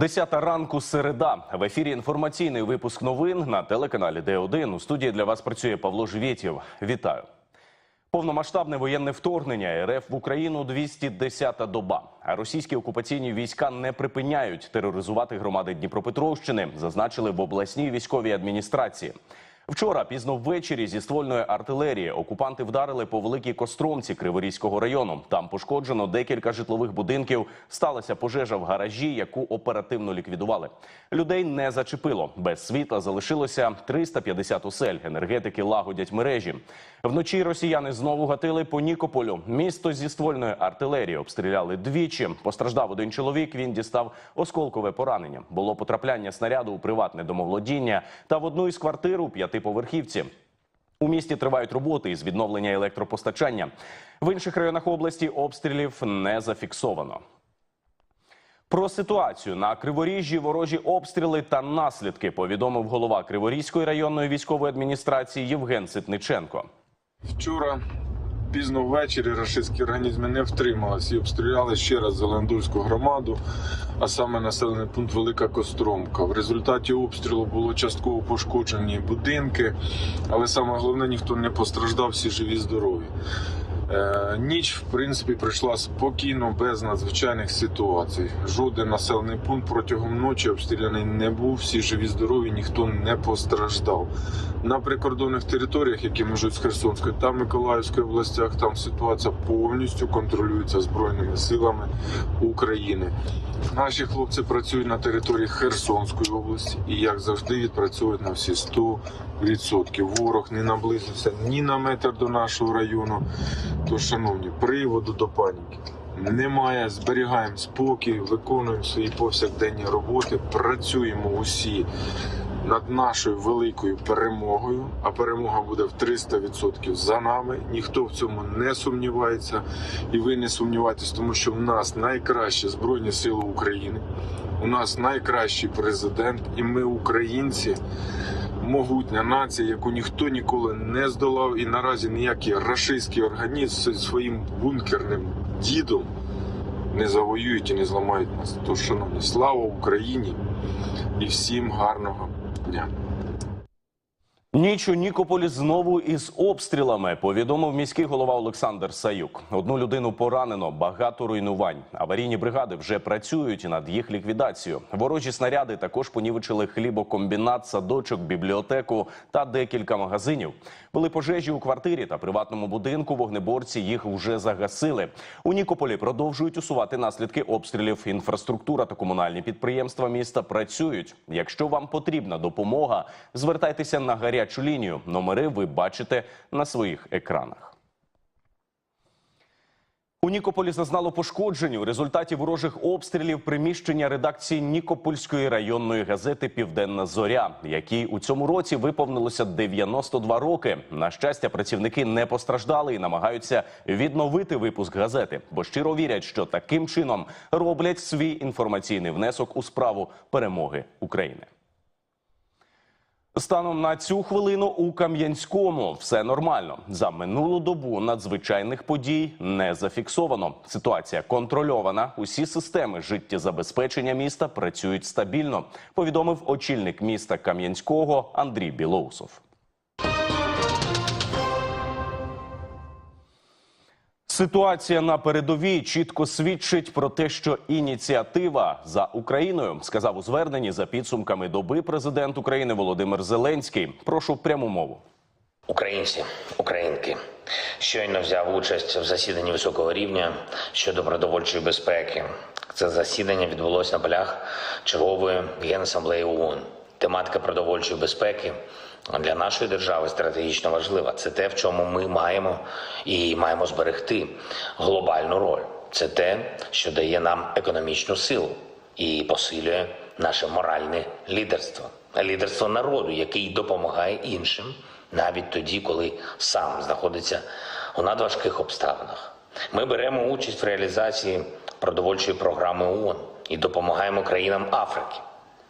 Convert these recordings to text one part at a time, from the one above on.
Десята ранку середа. В ефірі інформаційний випуск новин на телеканалі Д1. У студії для вас працює Павло Живєтєв. Вітаю. Повномасштабне воєнне вторгнення РФ в Україну 210-та доба. А російські окупаційні війська не припиняють тероризувати громади Дніпропетровщини, зазначили в обласній військовій адміністрації. Вчора пізно ввечері зі ствольної артилерії окупанти вдарили по великій костромці Криворізького району. Там пошкоджено декілька житлових будинків. Сталася пожежа в гаражі, яку оперативно ліквідували. Людей не зачепило. Без світла залишилося 350 осель. Енергетики лагодять мережі. Вночі росіяни знову гатили по Нікополю. Місто зі ствольної артилерії обстріляли двічі. Постраждав один чоловік. Він дістав осколкове поранення. Було потрапляння снаряду у приватне домоволодіння та в одну із квартир у п'ятиповерхівці. У місті тривають роботи із відновлення електропостачання. В інших районах області обстрілів не зафіксовано. Про ситуацію на Криворіжжі, ворожі обстріли та наслідки повідомив голова Криворізької районної військової адміністрації Євген Ситниченко. Вчора пізно ввечері рашистські організми не втрималися і обстріляли ще раз Зеландольську громаду, а саме населений пункт Велика Костромка. В результаті обстрілу було частково пошкоджені будинки, але саме головне ніхто не постраждав, всі живі здорові. Е, Ніч, в принципі, пройшла спокійно, без надзвичайних ситуацій. Жоден населений пункт протягом ночі обстріляний не був. Всі живі здорові, ніхто не постраждав. На прикордонних територіях, які межуть з Херсонською та Миколаївською областях, там ситуація повністю контролюється збройними силами України. Наші хлопці працюють на території Херсонської області і, як завжди, відпрацьовують на всі 100%. Ворог не наблизився ні на метр до нашого району. То, шановні, приводу до паніки немає. Зберігаємо спокій, виконуємо свої повсякденні роботи, працюємо усі над нашою великою перемогою. А перемога буде в 300% за нами. Ніхто в цьому не сумнівається, і ви не сумнівайтесь, тому що в нас найкращі збройні сили України. У нас найкращий президент, і ми, українці, могутня нація, яку ніхто ніколи не здолав, і наразі ніякий рашистський організм своїм бункерним дідом не завоюють і не зламають нас. Тож, шановні, слава Україні і всім гарного дня. Ніч у Нікополі знову із обстрілами, повідомив міський голова Олександр Саюк. Одну людину поранено, багато руйнувань. Аварійні бригади вже працюють над їх ліквідацією. Ворожі снаряди також понівечили хлібокомбінат, садочок, бібліотеку та декілька магазинів. Були пожежі у квартирі та приватному будинку. Вогнеборці їх вже загасили. У Нікополі продовжують усувати наслідки обстрілів. Інфраструктура та комунальні підприємства міста працюють. Якщо вам потрібна допомога, звертайтеся на гарячу лінію. Номери ви бачите на своїх екранах. У Нікополі зазнало пошкоджень у результаті ворожих обстрілів приміщення редакції Нікопольської районної газети Південна Зоря, якій у цьому році виповнилося 92 роки. На щастя, працівники не постраждали і намагаються відновити випуск газети, бо щиро вірять, що таким чином роблять свій інформаційний внесок у справу перемоги України. Станом на цю хвилину у Кам'янському все нормально. За минулу добу надзвичайних подій не зафіксовано. Ситуація контрольована. Усі системи життєзабезпечення міста працюють стабільно. Повідомив очільник міста Кам'янського Андрій Білоусов. Ситуація на передовій чітко свідчить про те, що ініціатива за Україною сказав у зверненні за підсумками доби президент України Володимир Зеленський. Прошу пряму мову. Українці, українки, щойно взяв участь в засіданні високого рівня щодо продовольчої безпеки. Це засідання відбулося на полях чергової генасамблеї ООН. Тематика продовольчої безпеки для нашої держави стратегічно важлива. Це те, в чому ми маємо і маємо зберегти глобальну роль. Це те, що дає нам економічну силу і посилює наше моральне лідерство, лідерство народу, який допомагає іншим навіть тоді, коли сам знаходиться у надважких обставинах. Ми беремо участь в реалізації продовольчої програми ООН і допомагаємо країнам Африки.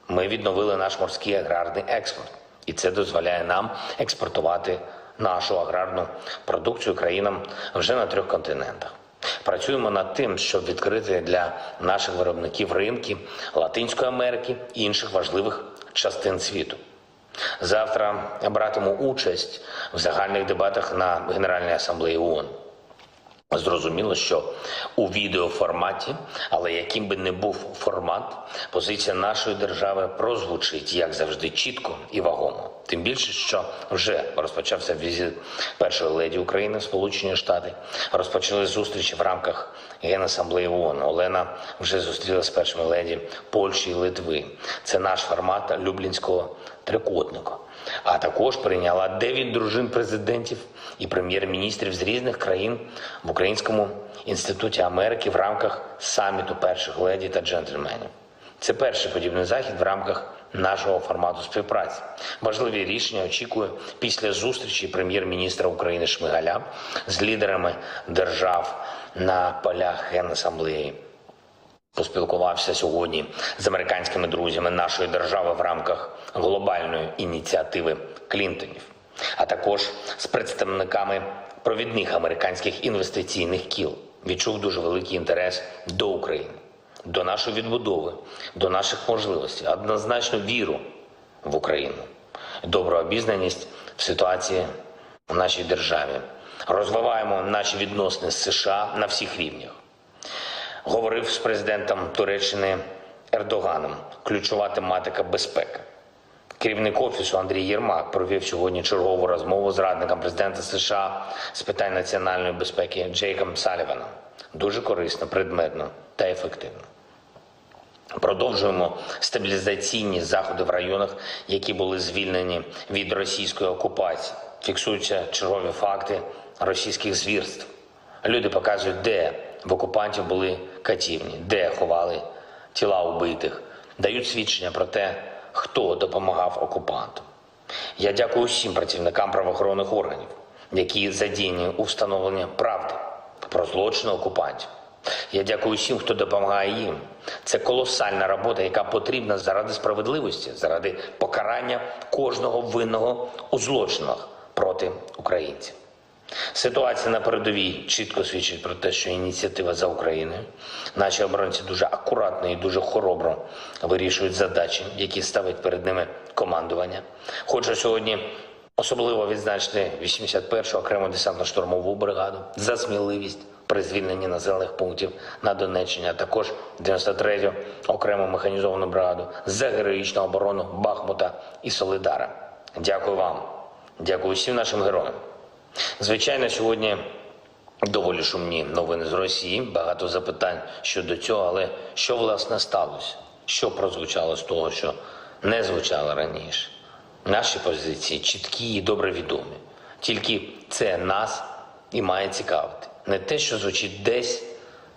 Ми відновили наш морський аграрний експорт, і це дозволяє нам експортувати нашу аграрну продукцію країнам вже на трьох континентах. Працюємо над тим, щоб відкрити для наших виробників ринки Латинської Америки і інших важливих частин світу. Завтра братиму участь в загальних дебатах на Генеральній асамблеї ООН. Зрозуміло, що у відеоформаті, але яким би не був формат, позиція нашої держави прозвучить як завжди чітко і вагомо. Тим більше, що вже розпочався візит першої леді України в Сполучені Штати. Розпочали зустрічі в рамках Генасамблеї ООН. Олена вже зустрілася з першими леді Польщі і Литви. Це наш формат Люблінського трикутника а також прийняла 9 дружин президентів і прем'єр-міністрів з різних країн в Українському інституті Америки в рамках саміту перших леді та джентльменів. Це перший подібний захід в рамках нашого формату співпраці. Важливі рішення очікую після зустрічі прем'єр-міністра України Шмигаля з лідерами держав на полях Генасамблеї поспілкувався сьогодні з американськими друзями нашої держави в рамках глобальної ініціативи Клінтонів, а також з представниками провідних американських інвестиційних кіл. Відчув дуже великий інтерес до України, до нашої відбудови, до наших можливостей, однозначно віру в Україну, добру обізнаність в ситуації в нашій державі. Розвиваємо наші відносини з США на всіх рівнях говорив з президентом Туреччини Ердоганом. Ключова тематика безпека. Керівник офісу Андрій Єрмак провів сьогодні чергову розмову з радником президента США з питань національної безпеки Джейком Саліваном. Дуже корисно, предметно та ефективно. Продовжуємо стабілізаційні заходи в районах, які були звільнені від російської окупації. Фіксуються чергові факти російських звірств. Люди показують, де в окупантів були катівні, де ховали тіла убитих, дають свідчення про те, хто допомагав окупантам. Я дякую всім працівникам правоохоронних органів, які задіяні у встановленні правди про злочини окупантів. Я дякую всім, хто допомагає їм. Це колосальна робота, яка потрібна заради справедливості, заради покарання кожного винного у злочинах проти українців. Ситуація на передовій чітко свідчить про те, що ініціатива за Україною. Наші оборонці дуже акуратно і дуже хоробро вирішують задачі, які ставить перед ними командування. Хочу сьогодні особливо відзначити 81-ту окрему десантно-штурмову бригаду за сміливість при звільненні населених пунктів на Донеччині, а також 93-ю окрему механізовану бригаду за героїчну оборону Бахмута і Солидара. Дякую вам, дякую всім нашим героям. Звичайно, сьогодні доволі шумні новини з Росії. Багато запитань щодо цього, але що власне сталося? Що прозвучало з того, що не звучало раніше? Наші позиції чіткі і добре відомі. Тільки це нас і має цікавити. Не те, що звучить десь,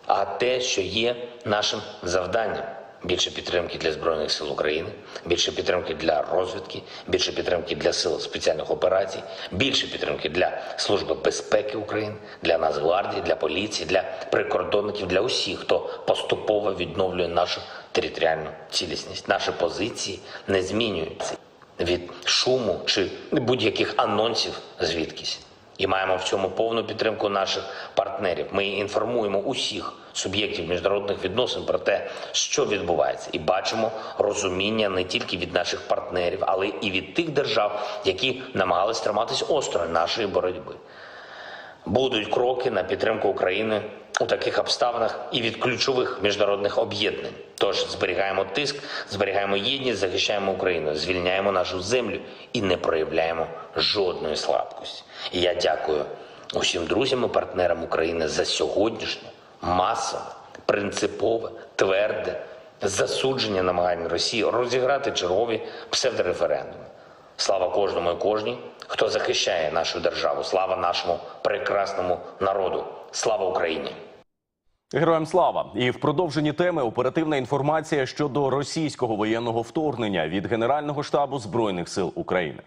а те, що є нашим завданням. Більше підтримки для Збройних сил України, більше підтримки для розвідки, більше підтримки для сил спеціальних операцій, більше підтримки для Служби безпеки України, для Нацгвардії, для поліції, для прикордонників, для усіх, хто поступово відновлює нашу територіальну цілісність. Наші позиції не змінюються від шуму чи будь-яких анонсів звідкись. І маємо в цьому повну підтримку наших партнерів. Ми інформуємо усіх суб'єктів міжнародних відносин про те, що відбувається, і бачимо розуміння не тільки від наших партнерів, але і від тих держав, які намагались триматись осторонь нашої боротьби. Будуть кроки на підтримку України у таких обставинах і від ключових міжнародних об'єднань. Тож зберігаємо тиск, зберігаємо єдність, захищаємо Україну, звільняємо нашу землю і не проявляємо жодної слабкості. І я дякую усім друзям і партнерам України за сьогоднішнє масове, принципове, тверде засудження намагань Росії розіграти чергові псевдореферендуми. Слава кожному і кожній, хто захищає нашу державу. Слава нашому прекрасному народу. Слава Україні! Героям слава! І в продовженні теми оперативна інформація щодо російського воєнного вторгнення від Генерального штабу збройних сил України.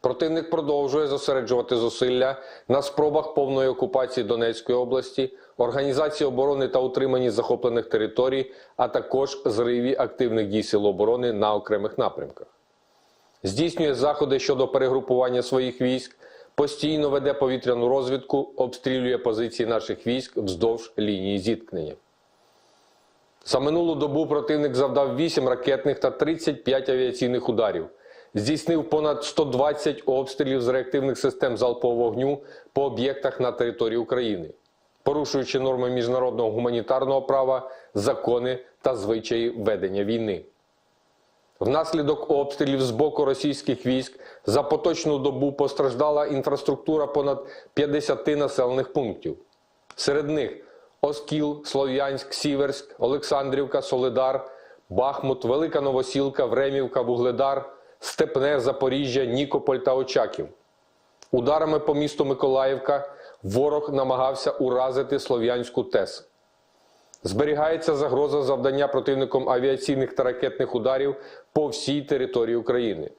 Противник продовжує зосереджувати зусилля на спробах повної окупації Донецької області, організації оборони та утриманні захоплених територій, а також зриві активних дій Сил оборони на окремих напрямках. Здійснює заходи щодо перегрупування своїх військ, постійно веде повітряну розвідку, обстрілює позиції наших військ вздовж лінії зіткнення. За минулу добу противник завдав 8 ракетних та 35 авіаційних ударів, здійснив понад 120 обстрілів з реактивних систем залпового вогню по об'єктах на території України, порушуючи норми міжнародного гуманітарного права, закони та звичаї ведення війни. Внаслідок обстрілів з боку російських військ за поточну добу постраждала інфраструктура понад 50 населених пунктів. Серед них Оскіл, Слов'янськ, Сіверськ, Олександрівка, Солидар, Бахмут, Велика Новосілка, Времівка, Вугледар, Степне, Запоріжжя, Нікополь та Очаків. Ударами по місту Миколаївка ворог намагався уразити Слов'янську ТЕС. Зберігається загроза завдання противником авіаційних та ракетних ударів по всій території України.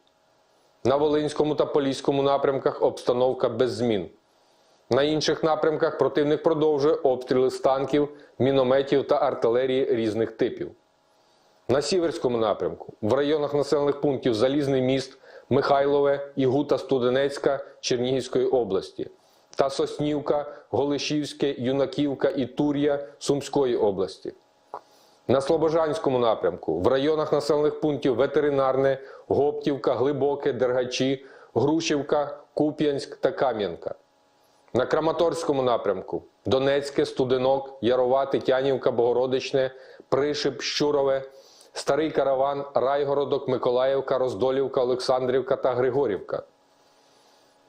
На Волинському та Поліському напрямках обстановка без змін. На інших напрямках противник продовжує обстріли з танків, мінометів та артилерії різних типів. На Сіверському напрямку в районах населених пунктів Залізний міст, Михайлове, Ігута Студенецька Чернігівської області та Соснівка, Голишівське, Юнаківка і Тур'я Сумської області. На Слобожанському напрямку в районах населених пунктів Ветеринарне, Гоптівка, Глибоке, Дергачі, Грушівка, Куп'янськ та Кам'янка. На Краматорському напрямку Донецьке, Студенок, Ярова, Тетянівка, Богородичне, Пришип, Щурове, Старий Караван, Райгородок, Миколаївка, Роздолівка, Олександрівка та Григорівка.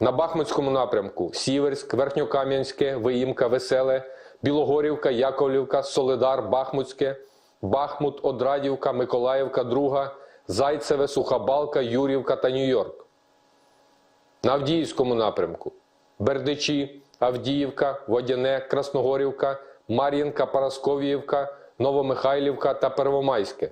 На Бахмутському напрямку Сіверськ, Верхньокам'янське, Виїмка, Веселе, Білогорівка, Яковлівка, Солидар, Бахмутське, Бахмут, Одрадівка, Миколаївка, Друга, Зайцеве, Сухабалка, Юрівка та Нью-Йорк. На Авдіївському напрямку Бердичі, Авдіївка, Водяне, Красногорівка, Мар'їнка, Парасковіївка, Новомихайлівка та Первомайське.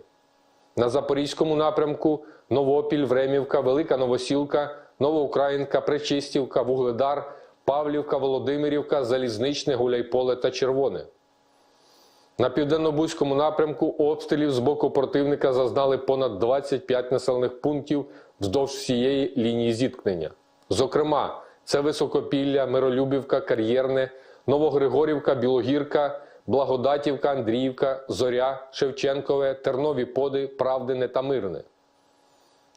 На Запорізькому напрямку Новопіль, Времівка, Велика Новосілка, Новоукраїнка, Пречистівка, Вугледар, Павлівка, Володимирівка, Залізничне, Гуляйполе та Червоне. На південно-бузькому напрямку обстрілів з боку противника зазнали понад 25 населених пунктів вздовж всієї лінії зіткнення. Зокрема, це Високопілля, Миролюбівка, Кар'єрне, Новогригорівка, Білогірка, Благодатівка, Андріївка, Зоря, Шевченкове, Тернові Поди, Правдине та Мирне.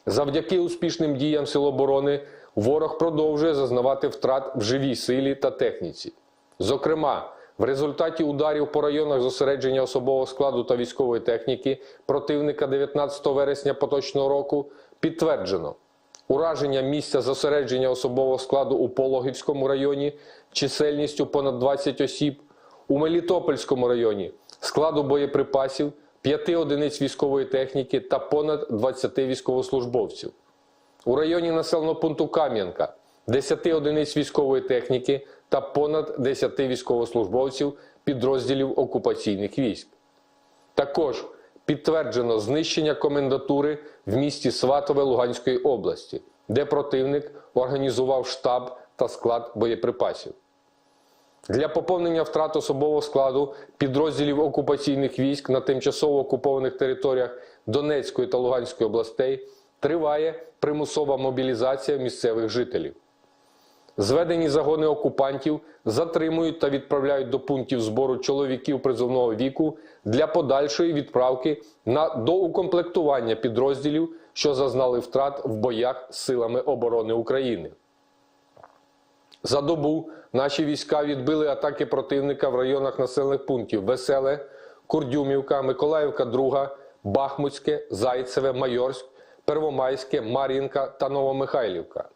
Завдяки успішним діям Сил оборони ворог продовжує зазнавати втрат в живій силі та техніці. Зокрема, в результаті ударів по районах зосередження особового складу та військової техніки противника 19 вересня поточного року підтверджено ураження місця зосередження особового складу у Пологівському районі чисельністю понад 20 осіб, у Мелітопольському районі складу боєприпасів, 5 одиниць військової техніки та понад 20 військовослужбовців. У районі населеного пункту Кам'янка 10 одиниць військової техніки та понад 10 військовослужбовців підрозділів окупаційних військ. Також підтверджено знищення комендатури в місті Сватове Луганської області, де противник організував штаб та склад боєприпасів. Для поповнення втрат особового складу підрозділів окупаційних військ на тимчасово окупованих територіях Донецької та Луганської областей триває примусова мобілізація місцевих жителів. Зведені загони окупантів затримують та відправляють до пунктів збору чоловіків призовного віку для подальшої відправки на доукомплектування підрозділів, що зазнали втрат в боях з силами оборони України. За добу наші війська відбили атаки противника в районах населених пунктів Веселе, Курдюмівка, Миколаївка, Друга, Бахмутське, Зайцеве, Майорськ, Первомайське, Мар'їнка та Новомихайлівка.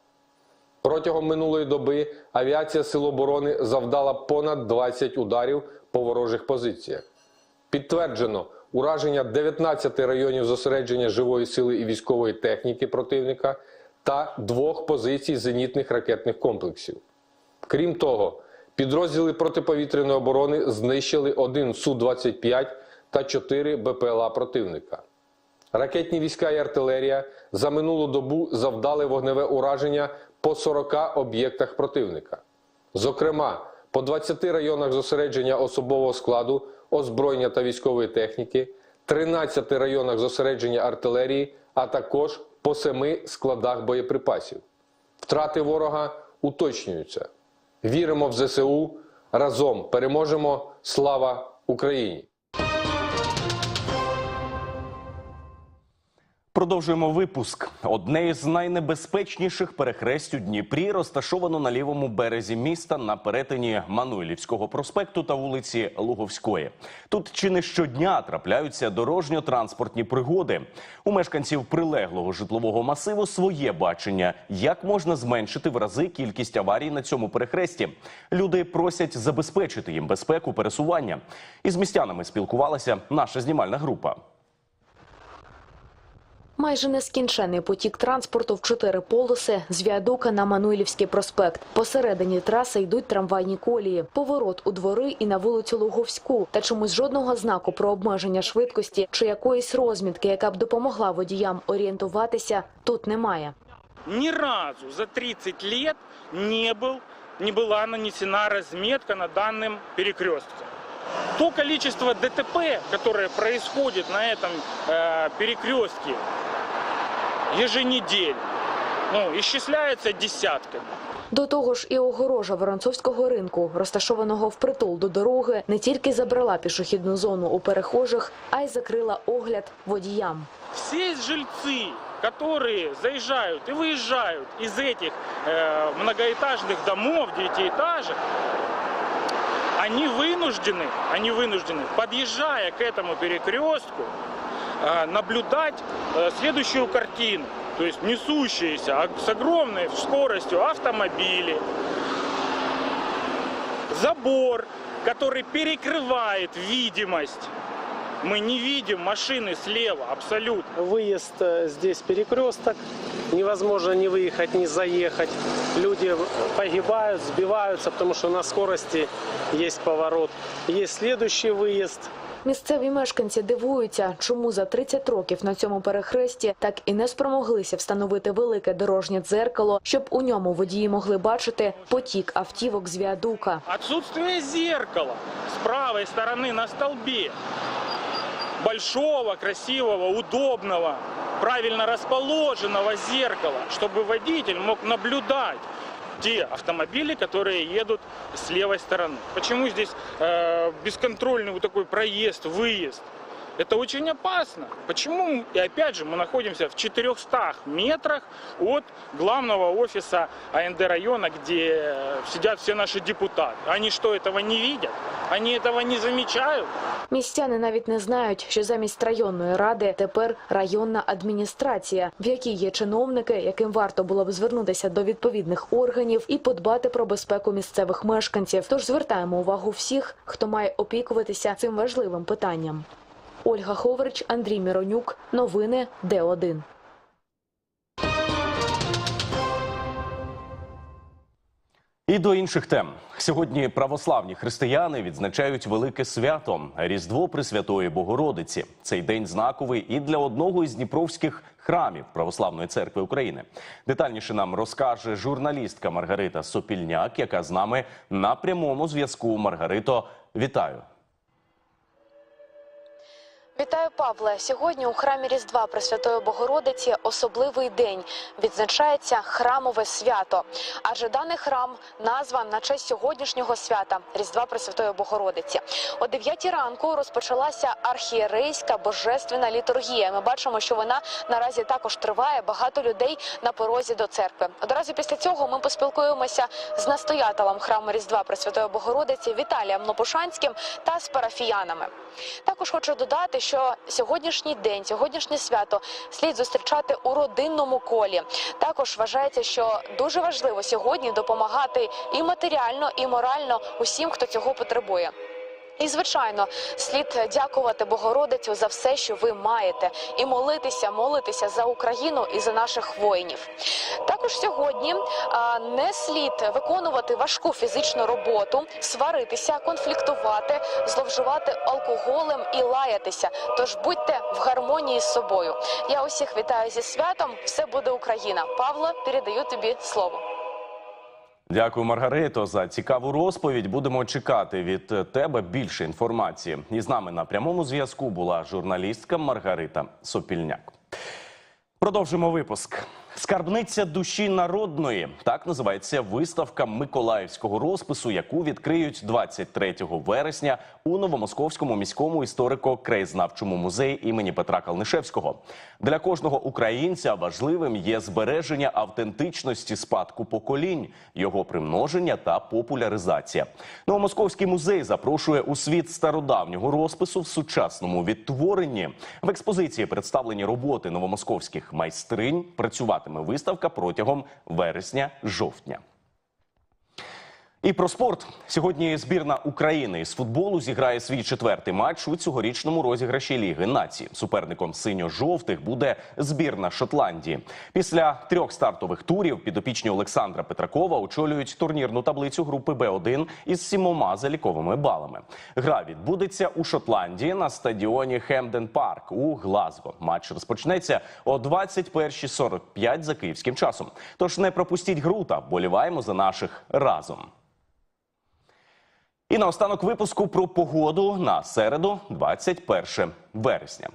Протягом минулої доби авіація Сил оборони завдала понад 20 ударів по ворожих позиціях. Підтверджено ураження 19 районів зосередження живої сили і військової техніки противника та двох позицій зенітних ракетних комплексів. Крім того, підрозділи протиповітряної оборони знищили один Су-25 та 4 БПЛА противника. Ракетні війська і артилерія за минулу добу завдали вогневе ураження по 40 об'єктах противника. Зокрема, по 20 районах зосередження особового складу, озброєння та військової техніки, 13 районах зосередження артилерії, а також по 7 складах боєприпасів. Втрати ворога уточнюються. Віримо в ЗСУ. Разом переможемо. Слава Україні! Продовжуємо випуск. Одне із найнебезпечніших перехресть у Дніпрі розташовано на лівому березі міста на перетині Мануйлівського проспекту та вулиці Луговської. Тут чи не щодня трапляються дорожньо-транспортні пригоди. У мешканців прилеглого житлового масиву своє бачення, як можна зменшити в рази кількість аварій на цьому перехресті. Люди просять забезпечити їм безпеку пересування. Із містянами спілкувалася наша знімальна група. Майже нескінчений потік транспорту в чотири полоси з віадука на Мануйлівський проспект. Посередині траси йдуть трамвайні колії, поворот у двори і на вулицю Луговську. Та чомусь жодного знаку про обмеження швидкості чи якоїсь розмітки, яка б допомогла водіям орієнтуватися, тут немає. ни разу за 30 лет не, был, не была нанесена разметка на данном перекрестке. То количество ДТП, которое происходит на этом э, перекрестке еженедельно, ну, исчисляется десятками. До того ж, і огорожа Воронцовського ринку, розташованого впритул до дороги, не тільки забрала пішохідну зону у перехожих, а й закрила огляд водіям. Все жильцы, которые заезжают и выезжают из этих э, многоэтажных домов, девятиэтажек, они вынуждены, они вынуждены, подъезжая к этому перекрестку, э, наблюдать э, следующую картину. То есть несущиеся а- с огромной скоростью автомобили, забор, который перекрывает видимость. Мы не видим машины слева абсолютно. Выезд э, здесь перекресток, невозможно ни выехать, ни заехать. Люди погибают, сбиваются, потому что на скорости есть поворот. Есть следующий выезд, Місцеві мешканці дивуються, чому за 30 років на цьому перехресті так і не спромоглися встановити велике дорожнє дзеркало, щоб у ньому водії могли бачити потік автівок з віадука. Отсутствие зеркала с правой стороны на столбе. Большого, красивого, удобного, правильно расположенного зеркала, чтобы водитель мог наблюдать те автомобили, которые едут с левой стороны. Почему здесь э, бесконтрольный вот такой проезд, выезд? Это очень опасно. Почему? И опять же, мы находимся в 400 метрах от главного офиса АНД района, где э, сидят все наши депутаты. Они что, этого не видят? Они этого не замечают? Містяни навіть не знають, що замість районної ради тепер районна адміністрація, в якій є чиновники, яким варто було б звернутися до відповідних органів і подбати про безпеку місцевих мешканців. Тож звертаємо увагу всіх, хто має опікуватися цим важливим питанням. Ольга Ховрич, Андрій Міронюк. Новини Д1. І до інших тем сьогодні православні християни відзначають велике свято Різдво Пресвятої Богородиці. Цей день знаковий і для одного із дніпровських храмів Православної церкви України. Детальніше нам розкаже журналістка Маргарита Сопільняк, яка з нами на прямому зв'язку. Маргарито, вітаю. Вітаю, Павле. Сьогодні у храмі Різдва Пресвятої Богородиці особливий день відзначається храмове свято. Адже даний храм назва на честь сьогоднішнього свята Різдва Пресвятої Богородиці. О 9 ранку розпочалася архієрейська божественна літургія. Ми бачимо, що вона наразі також триває. Багато людей на порозі до церкви. Одразу після цього ми поспілкуємося з настоятелем храму Різдва Пресвятої Богородиці Віталієм Лопушанським та з парафіянами. Також хочу додати, що сьогоднішній день, сьогоднішнє свято слід зустрічати у родинному колі. Також вважається, що дуже важливо сьогодні допомагати і матеріально, і морально усім, хто цього потребує. І звичайно, слід дякувати Богородицю за все, що ви маєте, і молитися, молитися за Україну і за наших воїнів. Також сьогодні не слід виконувати важку фізичну роботу, сваритися, конфліктувати, зловживати алкоголем і лаятися. Тож будьте в гармонії з собою. Я усіх вітаю зі святом. Все буде Україна. Павло, передаю тобі слово. Дякую, Маргарито, за цікаву розповідь. Будемо чекати від тебе більше інформації. І з нами на прямому зв'язку була журналістка Маргарита Сопільняк. Продовжимо випуск. Скарбниця душі народної так називається виставка миколаївського розпису, яку відкриють 23 вересня у Новомосковському міському історико-краєзнавчому музеї імені Петра Калнишевського. Для кожного українця важливим є збереження автентичності спадку поколінь, його примноження та популяризація. Новомосковський музей запрошує у світ стародавнього розпису в сучасному відтворенні. В експозиції представлені роботи новомосковських майстринь. Працюватиме виставка протягом вересня-жовтня. І про спорт сьогодні збірна України з футболу зіграє свій четвертий матч у цьогорічному розіграші Ліги націй. Суперником синьо-жовтих буде збірна Шотландії. Після трьох стартових турів підопічні Олександра Петракова очолюють турнірну таблицю групи Б1 із сімома заліковими балами. Гра відбудеться у Шотландії на стадіоні Хемден Парк у Глазго. Матч розпочнеться о 21.45 за київським часом. Тож не пропустіть гру та вболіваємо за наших разом. І наостанок випуску про погоду на середу, 21 вересня.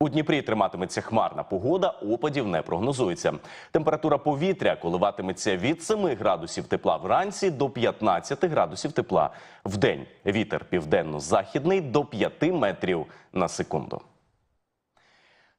У Дніпрі триматиметься хмарна погода, опадів не прогнозується. Температура повітря коливатиметься від 7 градусів тепла вранці до 15 градусів тепла в день. Вітер південно-західний до 5 метрів на секунду.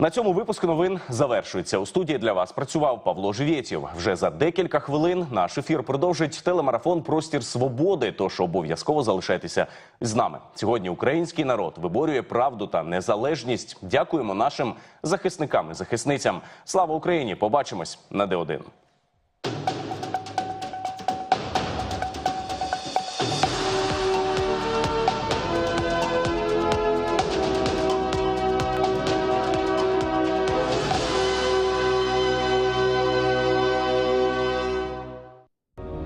На цьому випуск новин завершується. У студії для вас працював Павло Живєтєв. Вже за декілька хвилин наш ефір продовжить телемарафон Простір свободи. Тож обов'язково залишайтеся з нами. Сьогодні український народ виборює правду та незалежність. Дякуємо нашим захисникам і захисницям. Слава Україні! Побачимось на Д1.